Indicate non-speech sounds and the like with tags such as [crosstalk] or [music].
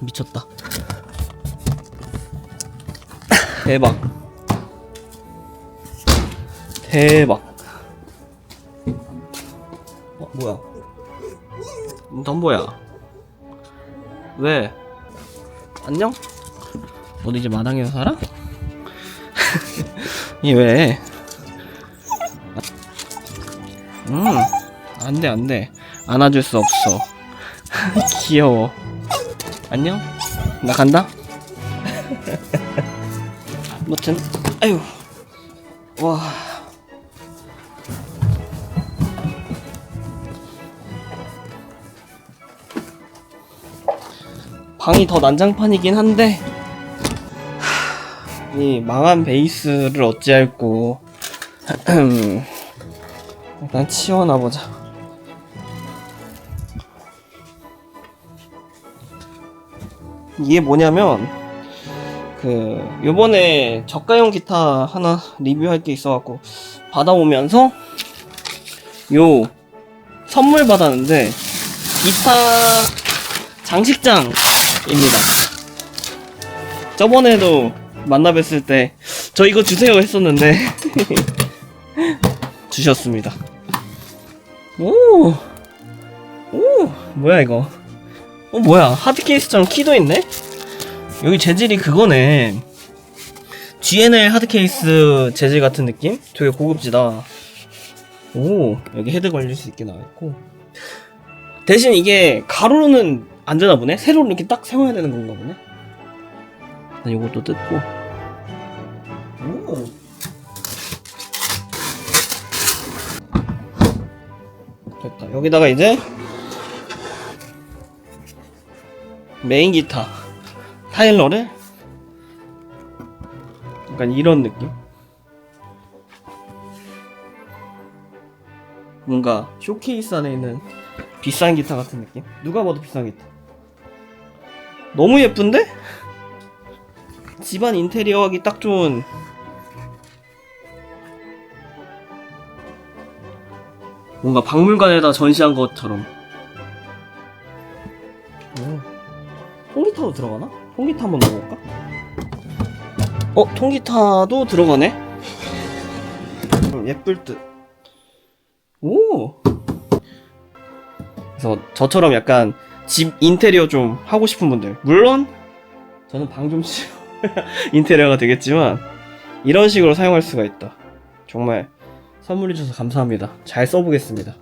미쳤다. [laughs] 대박. 대박. 어, 뭐야? 음, 덤보야. 왜? 안녕? 너도 이제 마당에서 살아? [laughs] 이 왜? 음, 안 돼, 안 돼. 안아줄 수 없어. [laughs] 귀여워. 안녕? 나 간다? 무튼, 아유. 와. 방이 더 난장판이긴 한데, 하, 이 망한 베이스를 어찌할꼬. [clears throat] 일단 치워놔보자. 이게 뭐냐면 그 요번에 저가형 기타 하나 리뷰할 게 있어갖고 받아오면서 요 선물 받았는데 기타 장식장입니다. 저번에도 만나 뵀을 때 저 이거 주세요 했었는데 [laughs] 주셨습니다. 오, 오, 뭐야 이거? 어 뭐야 하드 케이스처럼 키도 있네? 여기 재질이 그거네. GNL 하드 케이스 재질 같은 느낌? 되게 고급지다. 오 여기 헤드 걸릴 수 있게 나와있고 대신 이게 가로로는 안 되나 보네? 세로로 이렇게 딱 세워야 되는 건가 보네? 난 요것도 뜯고 오 됐다 여기다가 이제 메인 기타. 타일러를 약간 이런 느낌? 뭔가 쇼케이스 안에 있는 비싼 기타 같은 느낌? 누가 봐도 비싼 기타. 너무 예쁜데? 집안 인테리어 하기 딱 좋은. 뭔가 박물관에다 전시한 것처럼. 오. 통기타도 들어가나? 통기타 한번 넣어볼까? 어, 통기타도 들어가네? 음, 예쁠 듯. 오! 그래서 저처럼 약간 집 인테리어 좀 하고 싶은 분들. 물론, 저는 방 좀 치워 [laughs] 인테리어가 되겠지만, 이런 식으로 사용할 수가 있다. 정말 선물해 주셔서 감사합니다. 잘 써보겠습니다.